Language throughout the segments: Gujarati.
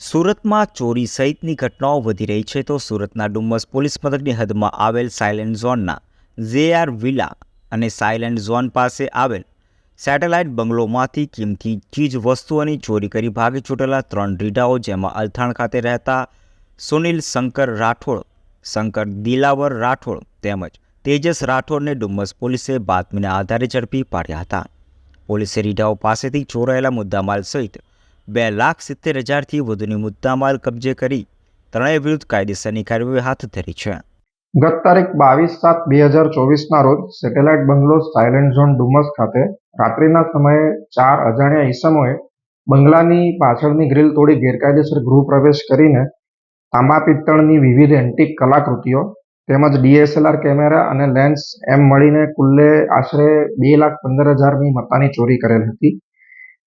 સુરતમાં ચોરી સહિતની ઘટનાઓ વધી રહી છે તો સુરતના ડુમ્મસ પોલીસ મથકની હદમાં આવેલ સાયલેન્ટ ઝોનના ઝેઆર વિલા અને સાયલેન્ટ ઝોન પાસે આવેલ સેટેલાઇટ બંગલોમાંથી કિંમતી ચીજ વસ્તુઓની ચોરી કરી ભાગી છૂટેલા ત્રણ રીઢાઓ જેમાં અલથાણ ખાતે રહેતા સુનિલ શંકર રાઠોડ, શંકર દિલાવર રાઠોડ તેમજ તેજસ રાઠોડને ડુમ્મસ પોલીસે બાતમીના આધારે ઝડપી પાડ્યા હતા. પોલીસે રીઢાઓ પાસેથી ચોરાયેલા મુદ્દામાલ સહિત બે લાખ સિત્તેર હજારથી વધુની મુદ્દામાલ કબજે કરી ત્રણેય વિરુદ્ધ કાયદેસરની કાર્યવાહી હાથ ધરી છે. ગત તારીખ બાવીસ સાત બે હજાર ચોવીસના રોજ satellite bungalow silent zone Dumas ખાતે રાત્રિના સમયે ચાર અજાણ્યા ઈસમોએ બંગલાની પાછળની ગ્રીલ તોડી ગેરકાયદેસર ગૃહ પ્રવેશ કરીને તાંબા પિત્તળની વિવિધ એન્ટિક કલાકૃતિઓ તેમજ ડીએસએલઆર કેમેરા અને લેન્સ એમ મળીને કુલ્લે આશરે બે લાખ પંદર હજારની મતાની ચોરી કરેલ હતી.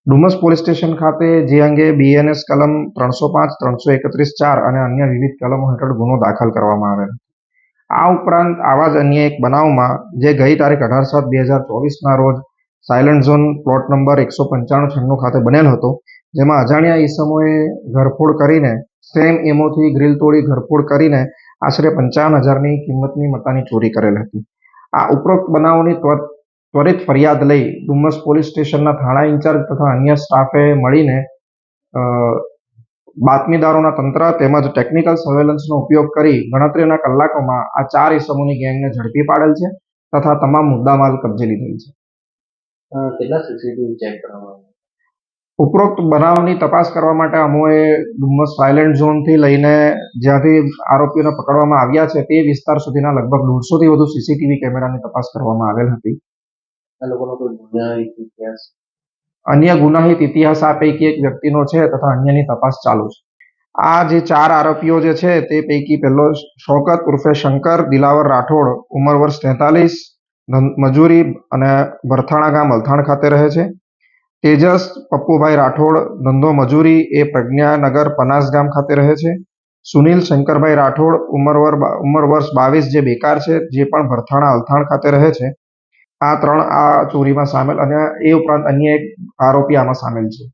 ડુમસ પોલીસ સ્ટેશન ખાતે જે અંગે બીએનએસ કલમ ત્રણસો પાંચ, ત્રણસો એકત્રીસ ચાર અને અન્ય વિવિધ કલમો હેઠળ ગુનો દાખલ કરવામાં આવેલ આ ઉપરાંત આવા જ અન્ય એક બનાવમાં જે ગઈ તારીખ અઢાર સાત બે હજાર ચોવીસના રોજ સાયલન્ટ ઝોન પ્લોટ નંબર એકસો પંચાણું છન્નું ખાતે બનેલ હતો, જેમાં અજાણ્યા ઈસમોએ ઘરફોડ કરીને સેમ એમોથી ગ્રીલ તોડી ઘરફોડ કરીને આશરે પંચાવન હજારની કિંમતની મતાની ચોરી કરેલ હતી. આ ઉપરોક્ત બનાવોની ત્વરિત ફરિયાદ લઈ ડુમસ પોલીસ સ્ટેશનના થાણા ઇન્ચાર્જ તથા અન્ય સ્ટાફે મળીને બાતમીદારોના તંત્ર તેમજ ટેકનિકલ સર્વેલન્સનો ઉપયોગ કરી ગણતરીના કલાકોમાં આ ચાર ઇસમોની ગેંગને ઝડપી પાડેલ છે તથા તમામ મુદ્દામાલ કબજે લીધેલ છે. કેટલા સીસીટીવી ચેક કરવામાં ઉપરોક્ત બનાવની તપાસ કરવા માટે અમોએ ડુમસ સાયલેન્ટ ઝોનથી લઈને જ્યાંથી આરોપીઓને પકડવામાં આવ્યા છે તે વિસ્તાર સુધીના લગભગ દોઢસોથી વધુ સીસીટીવી કેમેરાની તપાસ કરવામાં આવેલ હતી. અન્ય ગુનાહિત ઇતિહાસ આ પૈકી એક વ્યક્તિનો છે તથા અન્યની તપાસ ચાલુ છે. આ જે ચાર આરોપીઓ જે છે તે પૈકી પહેલો શોકત ઉર્ફે શંકર, દિલાવર રાઠોડ, ઉંમર વર્ષ તેતાલીસ મજૂરી અને ભરથાણા ગામ અલથાણ ખાતે રહે છે. તેજસ, પપ્પુભાઈ રાઠોડ ધંધો મજૂરી એ પ્રજ્ઞાનગર પનાસ ગામ ખાતે રહે છે. સુનિલ શંકરભાઈ રાઠોડ ઉંમર ઉંમર વર્ષ બાવીસ જે બેકાર છે, જે પણ ભરથાણા અલથાણ ખાતે રહે છે. આ ત્રણ આ ચોરીમાં સામેલ અને એ ઉપરાંત અન્ય એક આરોપી આમાં સામેલ છે.